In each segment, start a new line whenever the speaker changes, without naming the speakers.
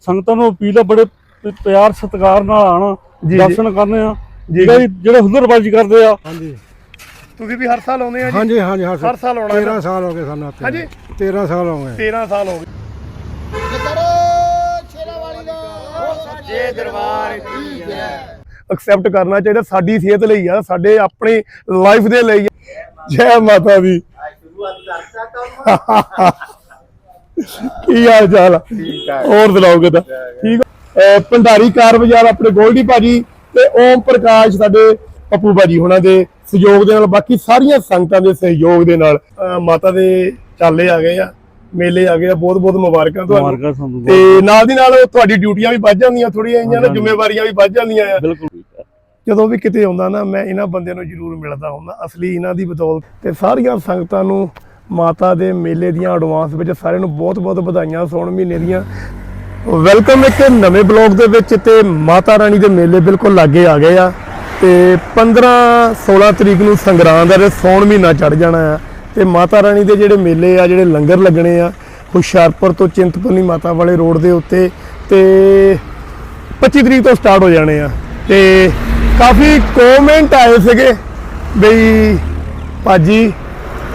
ਸੰਗਤਾਂ ਨੂੰ ਅਪੀਲ ਆ ਬੜੇ ਪਿਆਰ ਸਤਿਕਾਰ ਨਾਲ ਆਣਾ
ਜੀ, ਜੀ।
ਦਰਸ਼ਨ ਕਰਨੇ ਆ।
ਜੀ।
ਜਿਹੜੇ ਜਿਹੜੇ ਹੁਲਰਬਾਜੀ ਕਰਦੇ ਆ।
ਹਾਂਜੀ।
ਤੁਸੀਂ ਵੀ ਹਰ ਸਾਲ ਆਉਂਦੇ ਆ ਜੀ?
ਹਾਂਜੀ ਹਾਂਜੀ ਹਰ
ਹਰ ਸਾਲ ਆਉਣਾ
13 ਸਾਲ ਹੋ ਗਏ ਸਾਨੂੰ ਇੱਥੇ।
ਹਾਂਜੀ।
13 ਸਾਲ ਹੋ ਗਏ।
13 ਸਾਲ ਹੋ ਗਏ। ਐਕਸੈਪਟ ਕਰਨਾ ਚਾਹੀਦਾ ਸਾਡੀ ਸਿਹਤ ਲਈ ਆ ਸਾਡੇ ਆਪਣੀ ਲਾਈਫ ਦੇ ਲਈ। ਜੈ ਮਾਤਾ ਦੀ। ਕੀ ਹਾਲ ਚਾਲ? ਆ ਹੋਰ ਸੁਣਾਓ ਕਿਦਾਂ ਠੀਕ ਆ। ਅਹ ਭੰਡਾਰੀ ਕਾਰ ਬਾਜ਼ਾਰ ਆਪਣੇ ਗੋਲਡੀ ਭਾਜੀ ਤੇ ਓਮ ਪ੍ਰਕਾਸ਼ ਸਾਡੇ ਪੱਪੂ ਭਾਜੀ ਉਹਨਾਂ ਦੇ ਸਹਿਯੋਗ ਦੇ ਨਾਲ ਬਾਕੀ ਸਾਰੀਆਂ ਸੰਗਤਾਂ ਦੇ ਸਹਿਯੋਗ ਦੇ ਨਾਲ ਅਹ ਮਾਤਾ ਦੇ ਚਾਲੇ ਆ ਗਏ ਆ ਮੇਲੇ ਆ ਗਏ ਆ ਬਹੁਤ ਬਹੁਤ ਮੁਬਾਰਕਾਂ ਤੁਹਾਨੂੰ
ਸਾਨੂੰ
ਤੇ ਨਾਲ ਦੀ ਨਾਲ ਤੁਹਾਡੀ ਡਿਊਟੀਆਂ ਵੀ ਵੱਧ ਜਾਂਦੀਆਂ ਥੋੜੀਆਂ ਇਹੀਆਂ ਨਾ। ਜ਼ਿੰਮੇਵਾਰੀਆਂ ਵੀ ਵੱਧ ਜਾਂਦੀਆਂ ਆ।
ਬਿਲਕੁਲ
ਜਦੋਂ ਵੀ ਕਿਤੇ ਆਉਂਦਾ ਨਾ ਮੈਂ ਇਹਨਾਂ ਬੰਦਿਆਂ ਨੂੰ ਜ਼ਰੂਰ ਮਿਲਦਾ ਹੁੰਦਾ ਅਸਲੀ ਇਹਨਾਂ ਦੀ ਬਦੌਲਤ। ਤੇ ਸਾਰੀਆਂ ਸੰਗਤਾਂ ਨੂੰ ਮਾਤਾ ਦੇ ਮੇਲੇ ਦੀਆਂ ਐਡਵਾਂਸ ਵਿੱਚ ਸਾਰਿਆਂ ਨੂੰ ਬਹੁਤ-ਬਹੁਤ ਵਧਾਈਆਂ ਸੌਣ ਮਹੀਨੇ ਦੀਆਂ। ਵੈਲਕਮ ਇੱਕ ਨਵੇਂ ਬਲੌਗ ਦੇ ਵਿੱਚ ਤੇ ਮਾਤਾ ਰਾਣੀ ਦੇ ਮੇਲੇ ਬਿਲਕੁਲ ਲਾਗੇ ਆ ਗਏ ਆ ਤੇ 15 16 ਤਰੀਕ ਨੂੰ ਸੰਗਰਾਂਦ ਦਾ ਸੌਣ ਮਹੀਨਾ ਚੜ ਜਾਣਾ ਆ। ਤੇ ਮਾਤਾ ਰਾਣੀ ਦੇ ਜਿਹੜੇ ਮੇਲੇ ਆ, ਜਿਹੜੇ ਲੰਗਰ ਲੱਗਣੇ ਆ, ਹੁਸ਼ਿਆਰਪੁਰ ਤੋਂ ਚਿੰਤਪੁਰਨੀ ਮਾਤਾ ਵਾਲੇ ਰੋਡ ਦੇ ਉੱਤੇ ਤੇ 25 ਤਰੀਕ ਤੋਂ ਸਟਾਰਟ ਹੋ ਜਾਣੇ ਆ। ਤੇ ਕਾਫੀ ਕਮੈਂਟ ਆਏ ਸੀਗੇ ਬਈ ਭਾਜੀ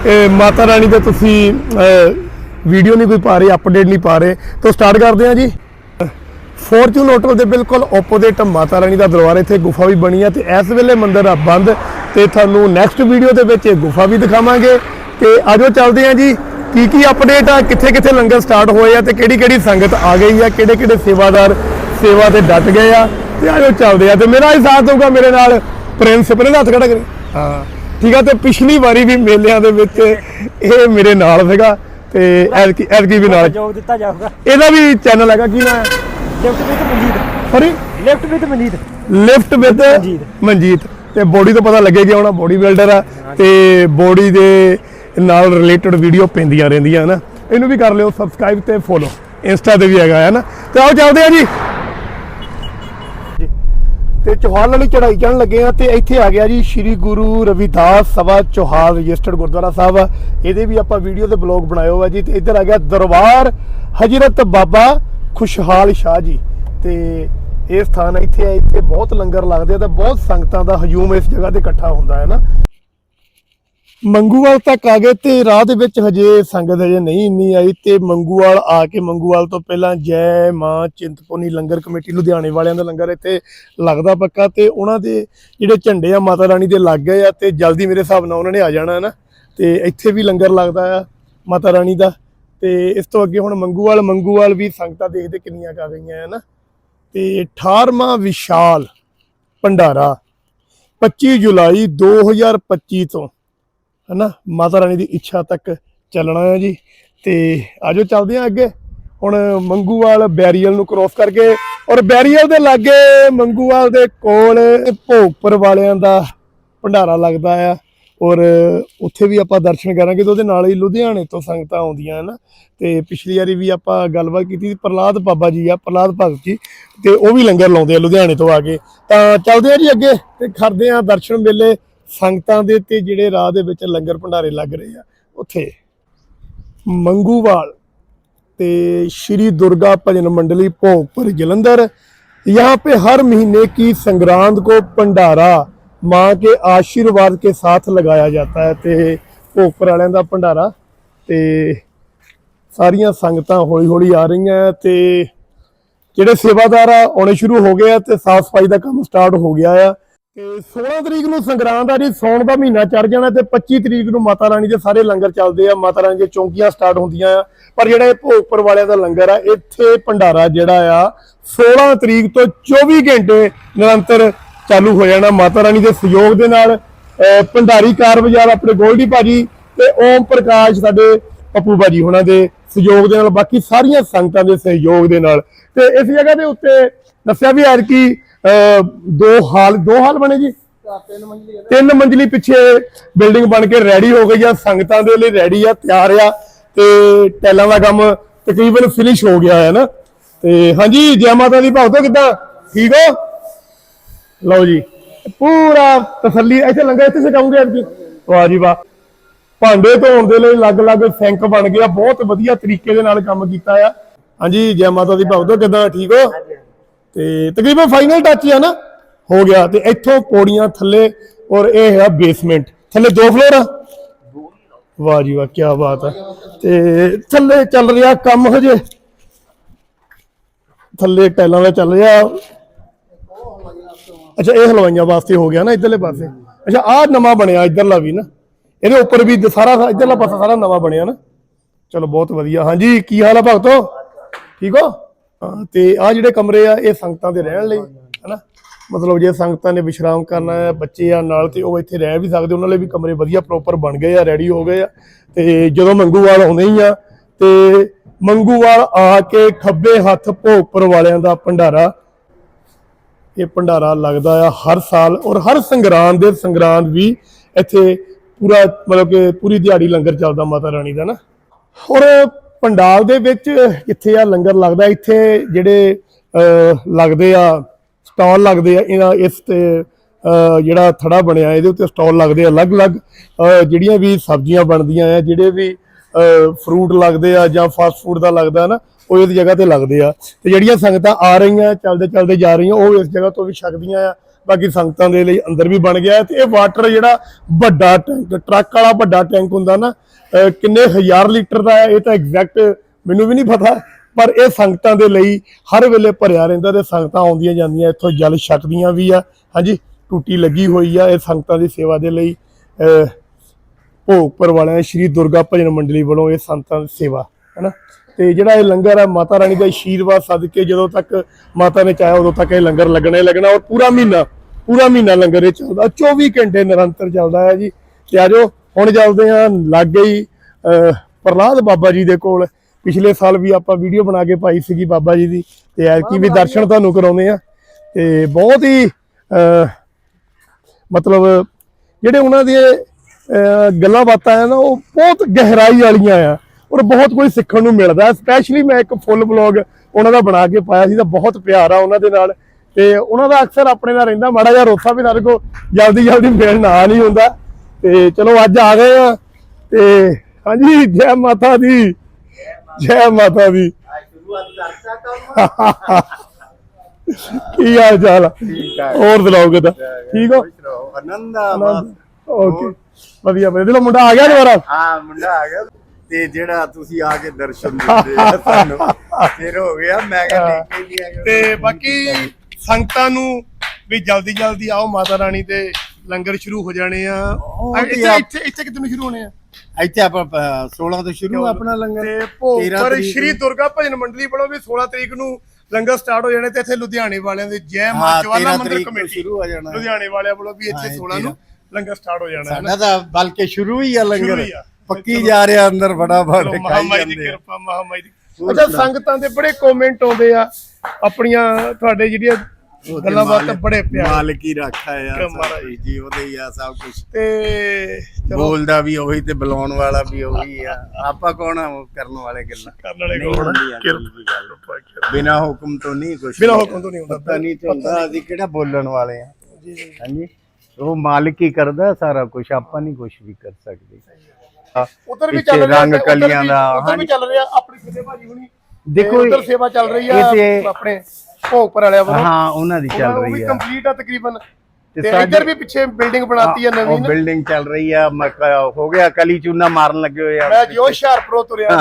ਇਹ ਮਾਤਾ ਰਾਣੀ ਦੇ ਤੁਸੀਂ ਵੀਡੀਓ ਨਹੀਂ ਕੋਈ ਪਾ ਰਹੇ ਅਪਡੇਟ ਨਹੀਂ ਪਾ ਰਹੇ। ਤਾਂ ਸਟਾਰਟ ਕਰਦੇ ਹਾਂ ਜੀ। ਫੋਰਚੂਨ ਹੋਟਲ ਦੇ ਬਿਲਕੁਲ ਆਪੋਜ਼ਿਟ ਮਾਤਾ ਰਾਣੀ ਦਾ ਦਰਬਾਰ ਇੱਥੇ ਗੁਫਾ ਵੀ ਬਣੀ ਆ ਤੇ ਇਸ ਵੇਲੇ ਮੰਦਿਰ ਆ ਬੰਦ ਤੇ ਤੁਹਾਨੂੰ ਨੈਕਸਟ ਵੀਡੀਓ ਦੇ ਵਿੱਚ ਇਹ ਗੁਫਾ ਵੀ ਦਿਖਾਵਾਂਗੇ। ਤੇ ਆਜੋ ਚੱਲਦੇ ਹਾਂ ਜੀ। ਕੀ ਕੀ ਅਪਡੇਟ ਆ ਕਿੱਥੇ ਕਿੱਥੇ ਲੰਗਰ ਸਟਾਰਟ ਹੋਏ ਆ ਤੇ ਕਿਹੜੀ ਕਿਹੜੀ ਸੰਗਤ ਆ ਗਈ ਆ ਕਿਹੜੇ ਕਿਹੜੇ ਸੇਵਾਦਾਰ, ਸੇਵਾ ਤੇ ਡਟ ਗਏ ਆ। ਤੇ ਆਜੋ ਚੱਲਦੇ ਆ ਤੇ ਮੇਰਾ ਹੀ ਸਾਥ ਹੋਊਗਾ ਮੇਰੇ ਨਾਲ ਪ੍ਰਿੰਸ ਪ੍ਰਿੰਸ, ਹੱਥ ਖੜਾ ਕਰੀ। ਹਾਂ। ਠੀਕ ਆ ਤੇ ਪਿਛਲੀ ਵਾਰੀ ਵੀ ਮੇਲਿਆਂ ਦੇ ਵਿੱਚ ਇਹ ਮੇਰੇ ਨਾਲ ਸੀਗਾ ਤੇ ਐਲਕੀ ਐਲਕੀ ਵੀ ਨਾਲ।
ਜੋਗ ਦਿੱਤਾ ਜਾਊਗਾ।
ਇਹਦਾ ਵੀ ਚੈਨਲ ਹੈਗਾ ਕੀ ਨਾਮ ਹੈ?
Lift with
Manjeet.
Sorry lift with
Manjeet. Lift
with
Manjeet. ਤੇ ਬੋਡੀ ਤੋਂ ਪਤਾ ਲੱਗੇ ਕਿ ਹੁਣ ਬੋਡੀ ਬਿਲਡਰ ਆ ਤੇ ਬੋਡੀ ਦੇ ਨਾਲ ਰਿਲੇਟਡ ਵੀਡੀਓ ਪੈਂਦੀਆਂ ਰਹਿੰਦੀਆਂ ਹਨਾ। ਇਹਨੂੰ ਵੀ ਕਰ ਲਿਓ ਸਬਸਕ੍ਰਾਈਬ ਤੇ ਫੋਲੋ ਇੰਸਟਾ ਤੇ ਵੀ ਹੈਗਾ ਹੈ ਨਾ। ਤੇ ਆਓ ਚੱਲਦੇ ਆ ਜੀ। ਤੇ ਚੌਹਾਲ ਵਾਲੀ ਚੜਾਈ ਚੜਨ ਲੱਗੇ ਆ ਤੇ ਇੱਥੇ ਆ ਗਿਆ ਜੀ ਸ੍ਰੀ ਗੁਰੂ ਰਵਿਦਾਸ ਸਭਾ ਚੌਹਾਲ ਰਜਿਸਟਰਡ ਗੁਰਦੁਆਰਾ ਸਾਹਿਬ। ਇਹਦੇ ਵੀ ਆਪਾਂ ਵੀਡੀਓ ਤੇ ਬਲੌਗ ਬਣਾਇਓ ਆ ਜੀ ਤੇ ਇੱਧਰ ਆ ਗਿਆ ਦਰਬਾਰ ਹਜਰਤ ਬਾਬਾ ਖੁਸ਼ਹਾਲ ਸ਼ਾਹ ਜੀ। ਤੇ ਇਹ ਸਥਾਨ ਇੱਥੇ ਆ, ਇੱਥੇ ਬਹੁਤ ਲੰਗਰ ਲੱਗਦੇ ਆ ਤੇ ਬਹੁਤ ਸੰਗਤਾਂ ਦਾ ਹਜੂਮ ਇਸ ਜਗ੍ਹਾ ਤੇ ਇਕੱਠਾ ਹੁੰਦਾ ਹੈ ਨਾ। ਮੰਗੂਵਾਲ ਤੱਕ ਆ ਗਏ ਤੇ ਰਾਹ ਦੇ ਵਿੱਚ ਹਜੇ ਸੰਗਤ ਹਜੇ ਨਹੀਂ ਇੰਨੀ ਆਈ ਤੇ ਮੰਗੂਵਾਲ ਆ ਕੇ ਮੰਗੂਵਾਲ ਤੋਂ ਪਹਿਲਾਂ ਜੈ ਮਾਂ ਚਿੰਤਪੁਰਨੀ ਲੰਗਰ ਕਮੇਟੀ ਲੁਧਿਆਣੇ ਵਾਲਿਆਂ ਦਾ ਲੰਗਰ ਇੱਥੇ ਲੱਗਦਾ ਪੱਕਾ ਤੇ ਉਹਨਾਂ ਦੇ ਜਿਹੜੇ ਝੰਡੇ ਆ ਮਾਤਾ ਰਾਣੀ ਦੇ ਲੱਗ ਗਏ ਆ ਤੇ ਜਲਦੀ ਮੇਰੇ ਹਿਸਾਬ ਨਾਲ ਉਹਨਾਂ ਨੇ ਆ ਜਾਣਾ ਹੈ ਨਾ ਤੇ ਇੱਥੇ ਵੀ ਲੰਗਰ ਲੱਗਦਾ ਆ ਮਾਤਾ ਰਾਣੀ ਦਾ ਤੇ ਇਸ ਤੋਂ ਅੱਗੇ ਹੁਣ ਮੰਗੂਵਾਲ ਮੰਗੂਵਾਲ ਵੀ ਸੰਗਤਾਂ ਦੇਖਦੇ ਕਿੰਨੀਆਂ ਕਰ ਰਹੀਆਂ ਹੈ ਨਾ ਤੇ 18ਵਾਂ ਵਿਸ਼ਾਲ ਭੰਡਾਰਾ 25 ਜੁਲਾਈ 2025 ਤੋਂ ਹਨਾ? ਮਾਤਾ ਰਾਣੀ ਦੀ ਇੱਛਾ ਤੱਕ ਚੱਲਣਾ ਹੈ ਜੀ। ਤੇ ਆਜੋ ਚੱਲਦੇ ਹਾਂ ਅੱਗੇ। ਹੁਣ ਮੰਗੂਵਾਲ ਬੈਰੀਅਲ ਨੂੰ ਕ੍ਰੋਸ ਕਰਕੇ ਔਰ ਬੈਰੀਅਲ ਦੇ ਲਾਗੇ ਮੰਗੂਵਾਲ ਦੇ ਕੋਲ ਭੋਗਪੁਰ ਵਾਲਿਆਂ ਦਾ ਭੰਡਾਰਾ ਲੱਗਦਾ ਆ। ਔਰ ਉੱਥੇ ਵੀ ਆਪਾਂ ਦਰਸ਼ਨ ਕਰਾਂਗੇ ਤੇ ਉਹਦੇ ਨਾਲ ਹੀ ਲੁਧਿਆਣੇ ਤੋਂ ਸੰਗਤਾਂ ਆਉਂਦੀਆਂ ਹਨ। ਤੇ ਪਿਛਲੀ ਵਾਰੀ ਵੀ ਆਪਾਂ ਗੱਲਬਾਤ ਕੀਤੀ ਸੀ ਪ੍ਰਲਾਦ ਬਾਬਾ ਜੀ ਆ ਪ੍ਰਲਾਦ ਭਗਤ ਜੀ। ਤੇ ਉਹ ਵੀ ਲੰਗਰ ਲਾਉਂਦੇ ਆ ਲੁਧਿਆਣੇ ਤੋਂ ਆ ਕੇ। ਤਾਂ ਚੱਲਦੇ ਆ ਜੀ ਅੱਗੇ ਤੇ ਕਰਦੇ ਆ ਦਰਸ਼ਨ ਮੇਲੇ। ਸੰਗਤਾਂ ਦੇ ਤੇ ਜਿਹੜੇ ਰਾਹ ਦੇ ਵਿੱਚ ਲੰਗਰ ਭੰਡਾਰੇ ਲੱਗ ਰਹੇ ਆ ਉੱਥੇ ਮੰਗੂਵਾਲ ਤੇ श्री दुर्गा भजन मंडली भोगपुर जलंधर यहाँ पे हर महीने की संक्रांत को भंडारा माँ के आशीर्वाद के साथ लगाया जाता है ਤੇ ਭੋਗਪੁਰ ਵਾਲਿਆਂ ਦਾ ਭੰਡਾਰਾ ਤੇ ਸਾਰੀਆਂ ਸੰਗਤਾਂ ਹੌਲੀ ਹੌਲੀ ਆ ਰਹੀਆਂ ਹੈ ਤੇ ਜਿਹੜੇ ਸੇਵਾਦਾਰ ਆ ਆਉਣੇ ਸ਼ੁਰੂ ਹੋ ਗਏ ਆ ਤੇ ਸਾਫ ਸਫਾਈ ਦਾ ਕੰਮ ਸਟਾਰਟ ਹੋ ਗਿਆ ਆ ਤੇ 16 ਤਰੀਕ ਨੂੰ ਸੰਗਰਾਂਦ ਆ ਜੀ, ਸੌਣ ਦਾ ਮਹੀਨਾ ਚੜ ਜਾਣਾ ਤੇ 25 ਤਰੀਕ ਨੂੰ ਮਾਤਾ ਰਾਣੀ ਦੇ ਸਾਰੇ ਲੰਗਰ ਚੱਲਦੇ ਆ, ਮਾਤਾ ਰਾਣੀ ਦੀਆਂ ਚੌਂਕੀਆਂ ਸਟਾਰਟ ਹੁੰਦੀਆਂ ਆ। ਪਰ ਜਿਹੜਾ ਇਹ ਭੋਗਪੁਰ ਵਾਲਿਆਂ ਦਾ ਲੰਗਰ ਆ, ਇੱਥੇ ਭੰਡਾਰਾ ਜਿਹੜਾ ਆ 16 ਤਰੀਕ ਤੋਂ 24 ਘੰਟੇ ਨਿਰੰਤਰ ਚਾਲੂ ਹੋ ਜਾਣਾ ਮਾਤਾ ਰਾਣੀ ਦੇ ਸਹਿਯੋਗ ਦੇ ਨਾਲ। ਭੰਡਾਰੀ ਕਾਰ ਬਾਜ਼ਾਰ ਆਪਣੇ ਗੋਲਡੀ ਭਾਜੀ ਤੇ ਓਮ ਪ੍ਰਕਾਸ਼ ਸਾਡੇ ਪੱਪੂ ਭਾਜੀ ਉਹਨਾਂ ਦੇ ਸਹਿਯੋਗ ਦੇ ਨਾਲ, ਬਾਕੀ ਸਾਰੀਆਂ ਸੰਗਤਾਂ ਦੇ ਸਹਿਯੋਗ ਦੇ ਨਾਲ। ਤੇ ਇਸ ਜਗ੍ਹਾ ਦੇ ਉੱਤੇ ਦੱਸਿਆ ਵੀ ਹੈ ਕਿ ਦੋ ਹਾਲ ਦੋ ਹਾਲ ਬਣੇ ਜੀ? ਤਿੰਨ ਮੰਜ਼ਲੀ ਪਿੱਛੇ ਬਿਲਡਿੰਗ ਬਣ ਕੇ ਰੈਡੀ ਹੋ ਗਈ ਆ, ਸੰਗਤਾਂ ਦੇ ਲਈ ਰੈਡੀ ਆ, ਤਿਆਰ ਆ ਤੇ ਟੈਲਾਂ ਦਾ ਕੰਮ ਤਕਰੀਬਨ ਫਿਨਿਸ਼ ਹੋ ਗਿਆ ਹੈ ਨਾ। ਤੇ ਹਾਂਜੀ, ਜੈ ਮਾਤਾ ਦੀ ਭਗਤੋ ਕਿੱਦਾਂ? ਠੀਕ ਹੋ? ਲਓ ਜੀ। ਪੂਰਾ ਤਸੱਲੀ, ਇੱਥੇ ਲੰਗਰ ਇੱਥੇ ਛਕਾਉਂਗੇ ਅੱਜ? ਵਾਹ ਜੀ ਵਾਹ। ਭਾਂਡੇ ਧੋਣ ਦੇ ਲਈ ਅਲੱਗ-ਅਲੱਗ ਸਿੰਕ ਬਣ ਗਿਆ ਬਹੁਤ ਵਧੀਆ ਤਰੀਕੇ ਦੇ ਨਾਲ ਕੰਮ ਕੀਤਾ ਆ। ਹਾਂਜੀ, ਜੈ ਮਾਤਾ ਦੀ ਭਗਤੋ ਕਿਦਾਂ? ਠੀਕ ਹੋ? ਤੇ ਤਕਰੀਬਨ ਫਾਈਨਲ ਟੱਚ ਆ ਨਾ, ਹੋ ਗਿਆ। ਤੇ ਇੱਥੋਂ ਪੌੜੀਆਂ ਥੱਲੇ ਔਰ ਇਹ ਹੈ ਬੇਸਮੈਂਟ ਥੱਲੇ ਦੋ ਫਲੋਰ ਆ? ਵਾਹ ਜੀ ਵਾਹ ਕੀ ਬਾਤ ਹੈ ਤੇ ਥੱਲੇ ਚੱਲ ਰਿਹਾ ਕੰਮ ਹਜੇ। ਥੱਲੇ ਟੈਲਾਂ ਦਾ ਚੱਲ ਰਿਹਾ। ਅੱਛਾ, ਇਹ ਹਲਵਾਈਆਂ ਵਾਸਤੇ ਹੋ ਗਿਆ ਨਾ ਇਧਰਲੇ ਪਾਸੇ। ਅੱਛਾ, ਆਹ ਨਵਾਂ ਬਣਿਆ ਇਧਰਲਾ ਵੀ ਨਾ। ਇਹਦੇ ਉੱਪਰ ਵੀ ਸਾਰਾ ਇਧਰਲਾ ਪਾਸਾ ਸਾਰਾ ਨਵਾਂ ਬਣਿਆ ਨਾ। ਚਲੋ, ਬਹੁਤ ਵਧੀਆ। ਹਾਂਜੀ, ਕੀ ਹਾਲ ਆ ਭਗਤੋ? ਠੀਕ ਹੋ? ਹਾਂ, ਤੇ ਆ ਜਿਹੜੇ ਕਮਰੇ ਆ ਇਹ ਸੰਗਤਾਂ ਦੇ ਰਹਿਣ ਲਈ ਹਨਾ? ਮਤਲਬ ਜੇ ਸੰਗਤਾਂ ਨੇ ਵਿਸ਼ਰਾਮ ਕਰਨਾ ਹੈ ਬੱਚੇ ਆ ਨਾਲ ਤੇ ਉਹ ਇੱਥੇ ਰਹਿ ਵੀ ਸਕਦੇ ਉਹਨਾਂ ਲਈ ਵੀ ਕਮਰੇ ਵਧੀਆ ਪ੍ਰੋਪਰ ਬਣ ਗਏ ਆ ਰੈਡੀ ਹੋ ਗਏ ਆ। ਤੇ ਜਦੋਂ ਮੰਗੂਵਾਲ ਆਉਂਦੇ ਹੀ ਆ ਤੇ ਮੰਗੂਵਾਲ ਆ ਕੇ ਖੱਬੇ ਹੱਥ ਭੋਗਪੁਰ ਵਾਲਿਆਂ ਦਾ ਭੰਡਾਰਾ ਇਹ ਭੰਡਾਰਾ ਲੱਗਦਾ ਆ ਹਰ ਸਾਲ ਔਰ ਹਰ ਸੰਗਰਾਂਦ ਦੇ ਸੰਗਰਾਂਦ ਵੀ ਇੱਥੇ ਪੂਰਾ ਮਤਲਬ ਕਿ ਪੂਰੀ ਦਿਹਾੜੀ ਲੰਗਰ ਚੱਲਦਾ ਮਾਤਾ ਰਾਣੀ ਦਾ ਨਾ। ਔਰ ਪੰਡਾਲ ਦੇ ਵਿੱਚ ਕਿੱਥੇ ਆ ਲੰਗਰ ਲੱਗਦਾ, ਇੱਥੇ ਜਿਹੜੇ ਲੱਗਦੇ ਆ, ਸਟਾਲ ਲੱਗਦੇ ਆ, ਇਹਨਾਂ ਇਸ ਤੇ ਜਿਹੜਾ ਥੜਾ ਬਣਿਆ, ਇਹਦੇ ਉੱਤੇ ਸਟਾਲ ਲੱਗਦੇ ਆ, ਅਲੱਗ-ਅਲੱਗ ਜਿਹੜੀਆਂ ਵੀ ਸਬਜ਼ੀਆਂ ਬਣਦੀਆਂ ਆ, ਜਿਹੜੇ ਵੀ ਫਰੂਟ ਲੱਗਦੇ ਆ ਜਾਂ ਫਾਸਟ ਫੂਡ ਦਾ ਲੱਗਦਾ ਨਾ, ਉਹ ਇਸ ਜਗ੍ਹਾ ਤੇ ਲੱਗਦੇ ਆ। ਤੇ ਜਿਹੜੀਆਂ ਸੰਗਤਾਂ ਆ ਰਹੀਆਂ ਚੱਲਦੇ ਚੱਲਦੇ ਜਾ ਰਹੀਆਂ, ਉਹ ਇਸ ਜਗ੍ਹਾ ਤੋਂ ਵੀ ਛਕਦੀਆਂ ਆ। ਬਾਕੀ ਸੰਗਤਾਂ ਦੇ ਲਈ ਅੰਦਰ ਵੀ ਬਣ ਗਿਆ ਤੇ ਇਹ ਵਾਟਰ ਜਿਹੜਾ ਵੱਡਾ ਟੈਂਕ ਟਰੱਕ ਵਾਲਾ ਵੱਡਾ ਟੈਂਕ ਹੁੰਦਾ ਨਾ ਕਿੰਨੇ ਹਜ਼ਾਰ ਲੀਟਰ ਦਾ ਹੈ, ਇਹ ਤਾਂ ਐਗਜ਼ੈਕਟ ਮੈਨੂੰ ਵੀ ਨਹੀਂ ਪਤਾ, ਪਰ ਇਹ ਸੰਗਤਾਂ ਦੇ ਲਈ ਹਰ ਵੇਲੇ ਭਰਿਆ ਰਹਿੰਦਾ ਤੇ ਸੰਗਤਾਂ ਆਉਂਦੀਆਂ ਜਾਂਦੀਆਂ, ਇੱਥੋਂ ਜਲ ਛਕਦੀਆਂ ਵੀ ਆ। ਹਾਂਜੀ, ਟੂਟੀ ਲੱਗੀ ਹੋਈ ਆ ਇਹ ਸੰਗਤਾਂ ਦੀ ਸੇਵਾ ਦੇ ਲਈ, ਅਹ ਭੋਗਪੁਰ ਵਾਲਿਆਂ, ਸ਼੍ਰੀ ਦੁਰਗਾ ਭਜਨ ਮੰਡਲੀ ਵੱਲੋਂ ਇਹ ਸੰਤਾਂ ਦੀ ਸੇਵਾ, ਹੈਨਾ? ਤੇ ਜਿਹੜਾ ਇਹ ਲੰਗਰ ਹੈ ਮਾਤਾ ਰਾਣੀ ਦਾ ਆਸ਼ੀਰਵਾਦ ਸਦਕੇ ਜਦੋਂ ਤੱਕ ਮਾਤਾ ਨੇ ਚਾਹਿਆ ਉਦੋਂ ਤੱਕ ਇਹ ਲੰਗਰ ਲੱਗਣਾ ਹੀ ਲੱਗਣਾ ਔਰ ਪੂਰਾ ਮਹੀਨਾ ਪੂਰਾ ਮਹੀਨਾ ਲੰਗਰ ਇਹ ਚੱਲਦਾ 24 ਘੰਟੇ ਨਿਰੰਤਰ ਚੱਲਦਾ ਹੈ ਜੀ। ਤੇ ਆਜੋ ਹੁਣ ਚੱਲਦੇ ਹਾਂ ਲਾਗੇ ਹੀ ਅਹ, ਪ੍ਰਹਲਾਦ ਬਾਬਾ ਜੀ ਦੇ ਕੋਲ। ਪਿਛਲੇ ਸਾਲ ਵੀ ਆਪਾਂ ਵੀਡੀਓ ਬਣਾ ਕੇ ਪਾਈ ਸੀਗੀ ਬਾਬਾ ਜੀ ਦੀ ਤੇ ਐਤਕੀ ਵੀ ਦਰਸ਼ਨ ਤੁਹਾਨੂੰ ਕਰਾਉਂਦੇ ਆ ਤੇ ਬਹੁਤ ਹੀ ਮਤਲਬ ਜਿਹੜੇ ਉਹਨਾਂ ਦੇ ਅਹ, ਗੱਲਾਂ ਬਾਤਾਂ ਆ ਨਾ ਉਹ ਬਹੁਤ ਗਹਿਰਾਈ ਵਾਲੀਆਂ ਆ। ਔਰ ਬਹੁਤ ਕੁਝ ਸਿੱਖਣ ਨੂੰ ਮਿਲਦਾ। ਸਪੈਸ਼ਲੀ ਮੈਂ ਇੱਕ ਫੁੱਲ ਬਲੌਗ ਉਹਨਾਂ ਦਾ ਬਣਾ ਕੇ ਪਾਇਆ ਸੀ ਤਾਂ ਬਹੁਤ ਪਿਆਰ ਆ ਉਹਨਾਂ ਦੇ ਨਾਲ। ਤੇ ਉਹਨਾਂ ਦਾ ਅਕਸਰ ਆਪਣੇ ਨਾਲ ਰਹਿੰਦਾ ਮਾੜਾ ਜਿਹਾ ਰੋਸਾ ਵੀ ਸਾਡੇ ਕੋ ਜਲਦੀ ਜਲਦੀ ਮਿਲਣ ਆ ਨਹੀਂ ਹੁੰਦਾ। ਤੇ ਚਲੋ ਅੱਜ ਆ ਗਏ ਆ। ਤੇ ਹਾਂਜੀ ਜੈ ਮਾਤਾ ਦੀ ਜੈ ਮਾਤਾ ਦੀ। ਕੀ ਹਾਲ ਚਾਲ ਆ? ਹੋਰ ਸੁਣਾਓ ਕਿਦਾਂ? ਠੀਕ ਹੋ?
ਆਨੰਦ ਆ
ਓਕੇ। ਵਧੀਆ ਵਧੀਆ। ਦਿਲੋਂ ਮੁੰਡਾ ਆ ਗਿਆ ਦੁਬਾਰਾ।
ਹਾਂ ਮੁੰਡਾ ਆ ਗਿਆ। ਤੇ ਜਿਹੜਾ ਤੁਸੀਂ ਆ ਕੇ ਦਰਸ਼ਨ ਦਿੰਦੇ ਆ ਸਾਨੂੰ ਫਿਰ ਹੋ ਗਿਆ ਮੈਂ ਕਿਹਾ ਦੇਖ ਕੇ ਨਹੀਂ ਆ
ਤੇ ਬਾਕੀ ਸੰਗਤਾਂ ਨੂੰ ਵੀ ਜਲਦੀ ਜਲਦੀ ਆਓ ਮਾਤਾ ਰਾਣੀ ਤੇ ਲੰਗਰ ਸ਼ੁਰੂ ਹੋ ਜਾਣੇ ਆ। ਇੱਥੇ ਇੱਥੇ ਇੱਥੇ ਕਿਤੇ ਨੂੰ ਸ਼ੁਰੂ ਹੋਣੇ ਆ?
ਇੱਥੇ ਆਪਾਂ ਅ, 16 ਤੋਂ ਸ਼ੁਰੂ ਆਪਣਾ ਲੰਗਰ।
ਤੇ
13
ਭੋਗਪੁਰ ਸ਼੍ਰੀ। ਦੁਰਗਾ ਭਜਨ ਮੰਡਲੀ ਵੱਲੋਂ ਵੀ 16 ਤਰੀਕ ਨੂੰ ਲੰਗਰ ਸਟਾਰਟ ਹੋ ਜਾਣੇ ਤੇ ਇੱਥੇ ਲੁਧਿਆਣੇ ਵਾਲਿਆਂ ਦੇ ਜੈ ਮਾਂ ਜਵਾਲਾ
13
ਮੰਦਿਰ ਕਮੇਟੀ
ਸ਼ੁਰੂ ਹੋ ਜਾਣਾ।
ਲੁਧਿਆਣੇ ਵਾਲਿਆਂ ਵੱਲੋਂ ਵੀ ਇੱਥੇ
ਹਾਂ,
16 ਨੂੰ ਲੰਗਰ ਸਟਾਰਟ ਹੋ ਜਾਣਾ
ਸਾਡਾ ਤਾਂ ਬਲਕਿ ਸ਼ੁਰੂ ਹੀ ਆ
ਸ਼ੁਰੂ
ਲੰਗਰ
ਹੀ ਆ।
ਪੱਕੀ ਜਾ ਰਿਹਾ ਅੰਦਰ ਫਟਾਫਟ ਖਾਈ
ਮਹਾਮਾਈ ਦੀ। ਕਿਰਪਾ ਮਹਾਮਾਈ ਦੀ ਅੱਛਾ ਸੰਗਤਾਂ ਦੇ ਬੜੇ ਕਮੈਂਟ ਆਉਂਦੇ ਆ। ਆਪਣੀਆਂ ਤੁਹਾਡੇ ਜਿਹੜੀਆਂ ਗੱਲਾਂ ਬਾਤਾਂ ਬੜੇ ਪਿਆਰੇ।
ਮਾਲਕ ਹੀ ਰੱਖਾ ਕੁਛ ਜੀ। ਉਹਦੇ ਹੀ ਆ ਸਭ ਕੁਝ
ਤੇ
ਬੋਲਦਾ ਵੀ ਉਹੀ ਤੇ ਬੁਲਾਉਣ ਵਾਲਾ ਵੀ ਉਹੀ ਆ। ਆਪਾਂ ਕੌਣ ਆ ਕਰਨ ਵਾਲੇ ਗੱਲਾਂ?
ਕਰਨ ਵਾਲੇ ਕਿਰਪਾ
ਗੱਲ। ਬਿਨਾ ਹੁਕਮ ਤੋਂ ਨਹੀਂ ਕੁਝ
ਬਿਨਾਂ ਹੁਕਮ ਤੋਂ ਨਹੀਂ ਹੁੰਦਾ।
ਪਤਾ ਨਹੀਂ ਚੱਲਦਾ ਅਸੀਂ ਕਿਹੜਾ ਬੋਲਣ ਵਾਲੇ ਆ। ਹਾਂਜੀ? ਉਹ ਮਾਲਕ ਹੀ ਕਰਦਾ ਸਾਰਾ ਕੁਝ ਆਪਾਂ ਨਹੀਂ ਕੁਝ ਵੀ ਕਰ ਸਕਦੇ।
ਉਧਰ ਵੀ ਚੱਲ ਰਿਹਾ
ਰੰਗ ਕਲੀਆਂ
ਵੀ-
ਦਾ
ਉੱਧਰ ਵੀ ਚੱਲ ਰਿਹਾ ਆਪਣੀ ਸਿੱਧੇ ਭਾਜੀ ਹੁਣੀ
ਦੇਖੋ
ਉਧਰ ਸੇਵਾ ਚੱਲ ਰਹੀ ਆ ਆਪਣੇ ਭੋਗਪੁਰ ਵਾਲਿਆਂ ਵੱਲੋਂ।
ਹਾਂ ਉਹਨਾਂ ਦੀ ਚੱਲ
ਉਹ
ਰਹੀ
ਵੀ
ਆ।
ਕੰਪਲੀਟ ਆ ਤਕਰੀਬਨ।
ਤੇ
ਇੱਧਰ ਵੀ ਪਿੱਛੇ ਬਿਲਡਿੰਗ ਬਣਾਤੀ ਆ
ਉਹ
ਨਵੀਂ
ਬਿਲਡਿੰਗ ਚੱਲ ਰਹੀ ਆ ਹੋ ਗਿਆ ਕਲੀ ਚੂਨਾ ਮਾਰਨ ਲੱਗੇ ਹੋਏ ਆ।
ਮੈਂ ਜੋ ਹੁਸ਼ਿਆਰਪੁਰੋਂ ਤੁਰਿਆ